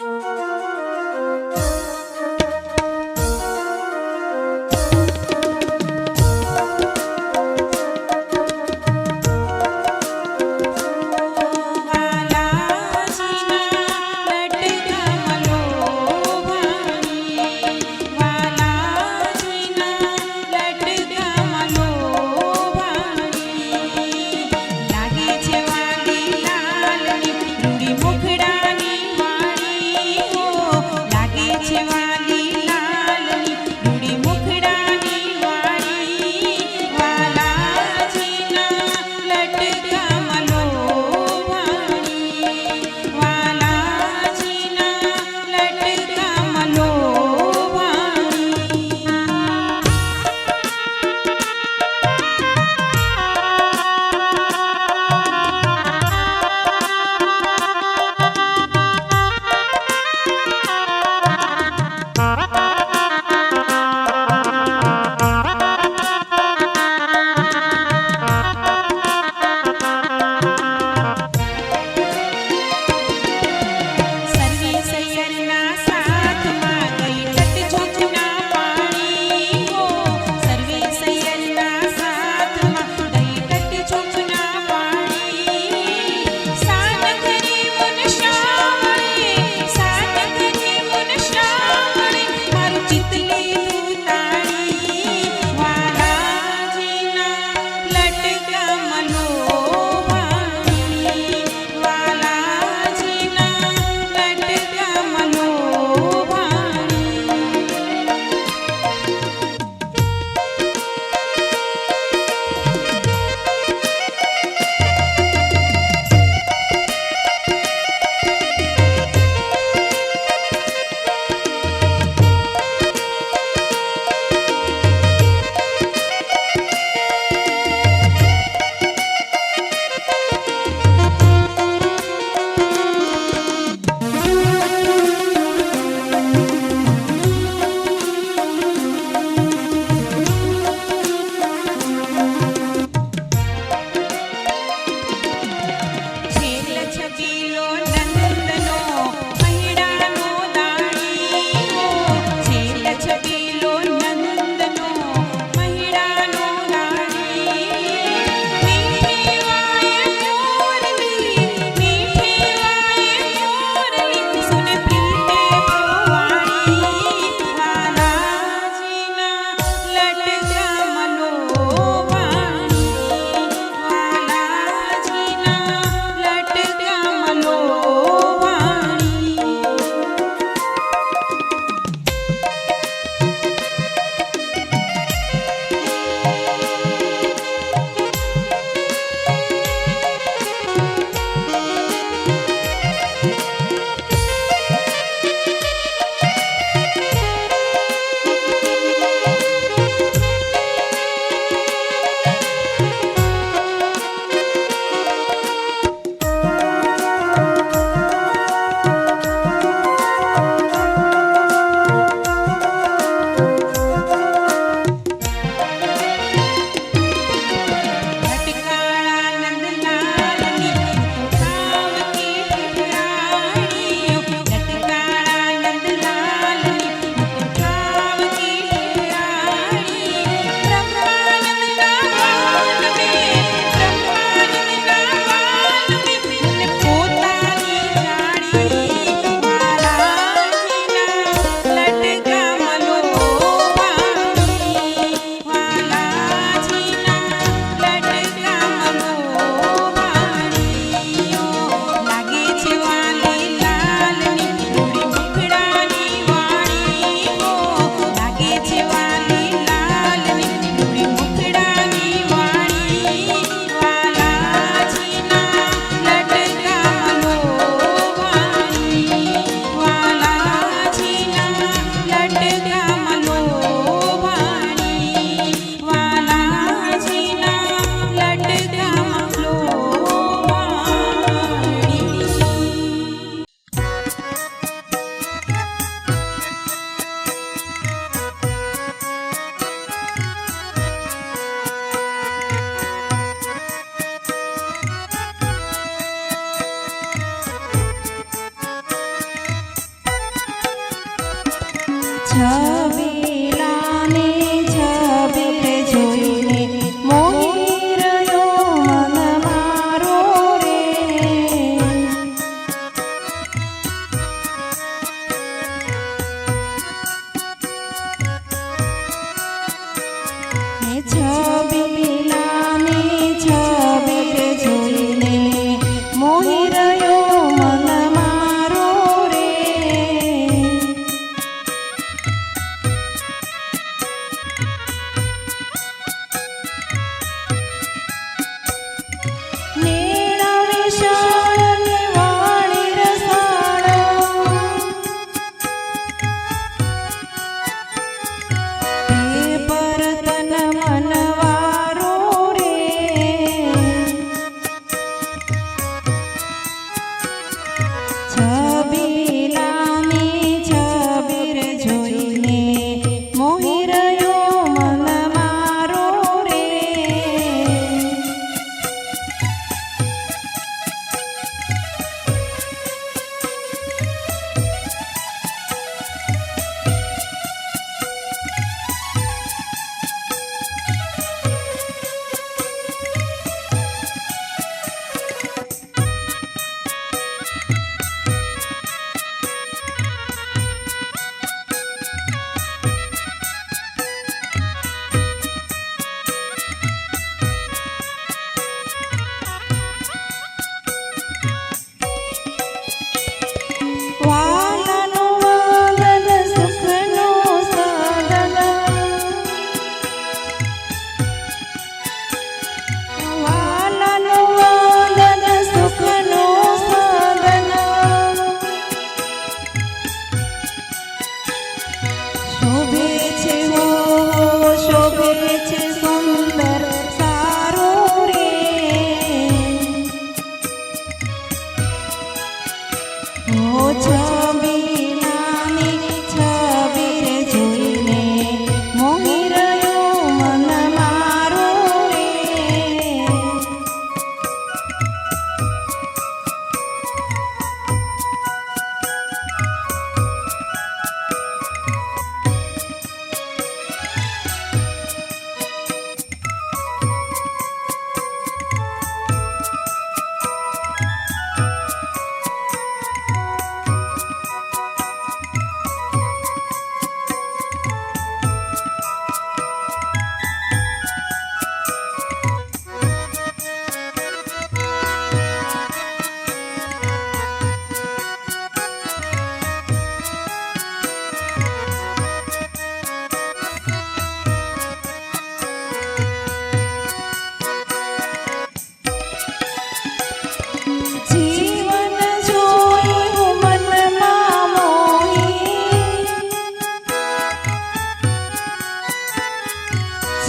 Música ছাবে করেছে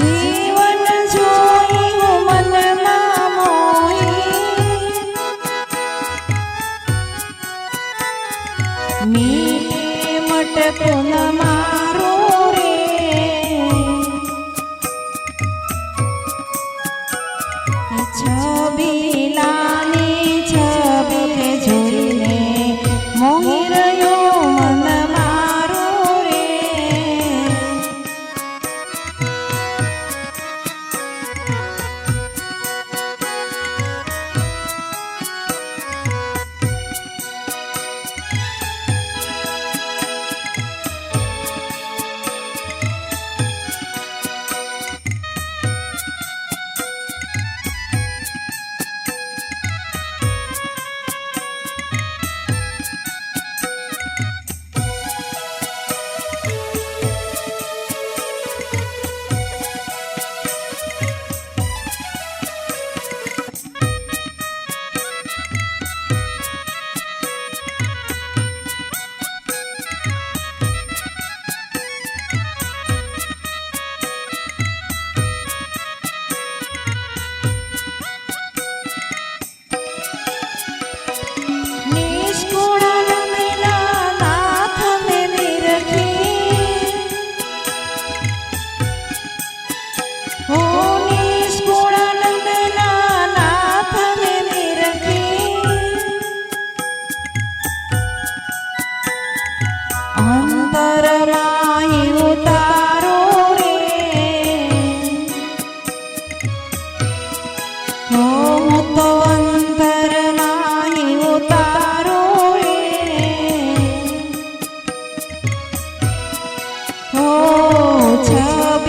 Jesus.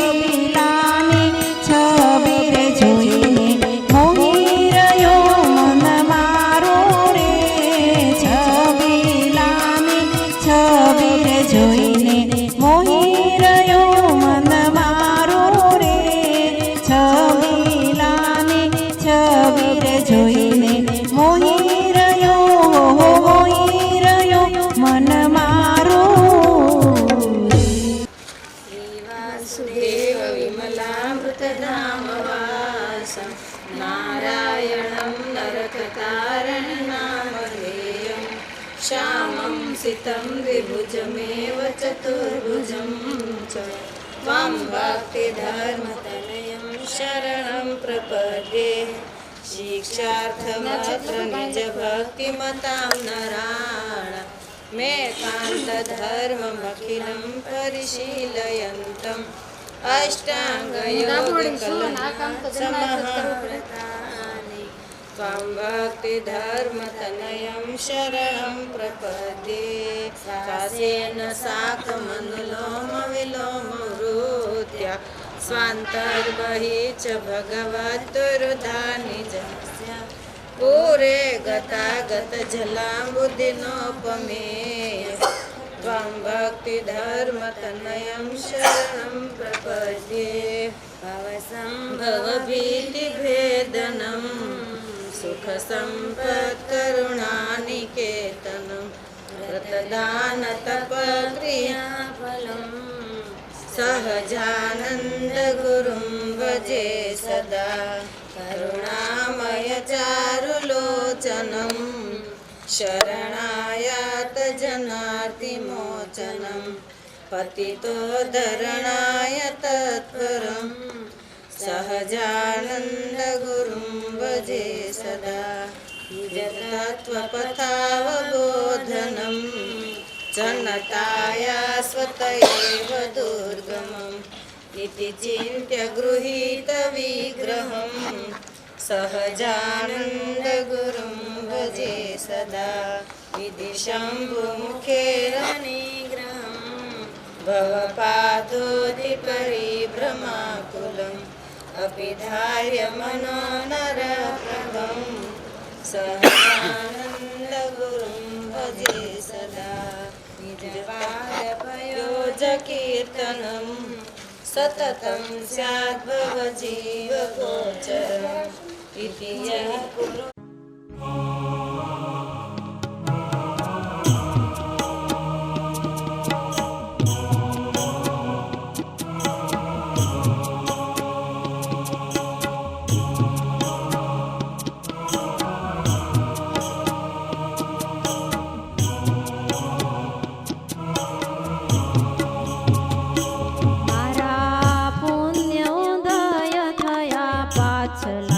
Oh. श्यामं सितं विभुजमेव चतुर्भुजं च त्वां भक्तिधर्मतनयं शरणं प्रपद्ये शिक्षार्थमत्र निजभक्तिमतां नराण मे कान्तधर्ममखिलं परिशीलयन्तम् अष्टाङ्गयोगकलनाथसमहाव्रतानि त्वां भक्तिधर्मतनयं शरणं प्रपद्ये श्वासेन साकमनुलोमविलोमवृत्या स्वान्तर्बहि च भगवत्तुरुधानि जस्य पूरे गतागतजलाम्बुदिनोपमेय त्वां भक्तिधर्मतनयं शरणं प्रपद्ये भवसम्भवभीतिभेदनं सुखसम्पत्करुणानिकेतनं व्रतदानतपक्रियाफलं सहजानन्दगुरुं भजे सदा करुणामयचारुलोचनं शरणायात जनार्तिमोचनं पतितो धरणाय तत्परं सहजानन्दगुरुं भजे सदा। निजतत्त्वपथावबोधनं जनताया स्वत एव दुर्गमम् इति चिन्त्य गृहीतविग्रहं सहजानन्दगुरुं भजे सदा इति અપિધાર્ય મનો નર પ્રભમ સહજાનંદ ગુરુમ ભજે સદા નિજપાદભયોજ કીર્તનમ સતતમ સ્યાદ્ભવ જીવ ગોચરમ ઇતિ કુરુ Barcelona.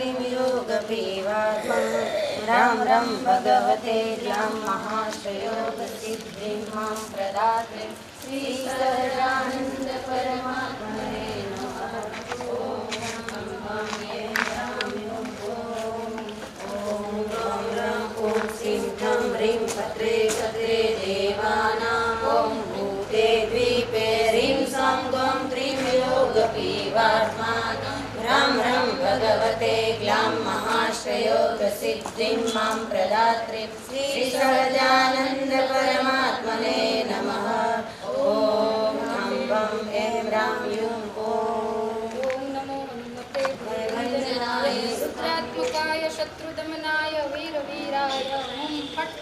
अग्निवियोगमेवात्मा राम राम भगवते राम महाश्रयोगसिद्धिं माँ प्रदाते। श्रीसहजानन्दपरमात्मने ह्रीं पत्रे पत्रे देवानां तेभ्यां महाश्रयो प्रसिद्धिं मां प्रदात्रि श्रीसहजानन्दपरमात्मने नमः। ॐ आं वं ऐं रां यूं ॐ नमो भजनाय धात्विकाय शत्रुदमनाय वीरवीराय ॐ फट्।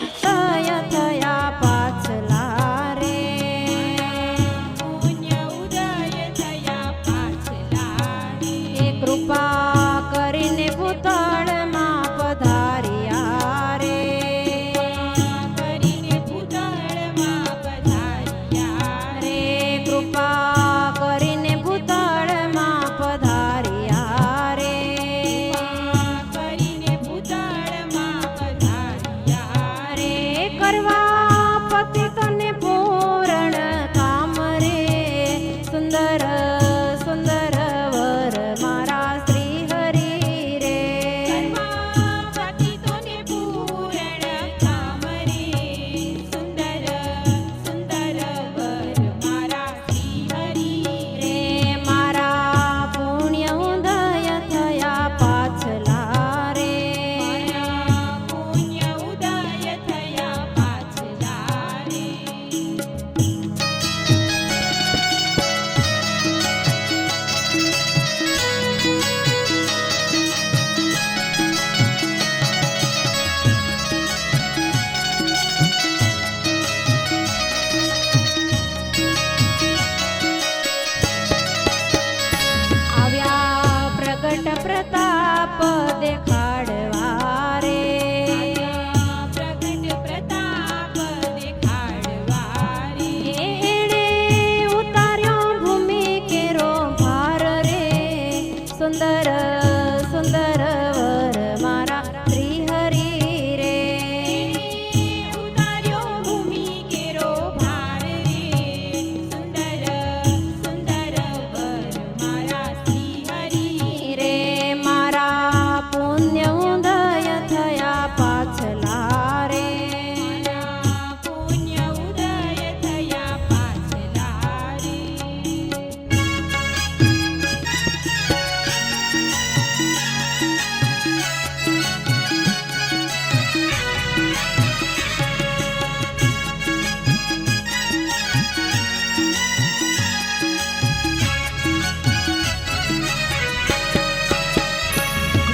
फट्वाय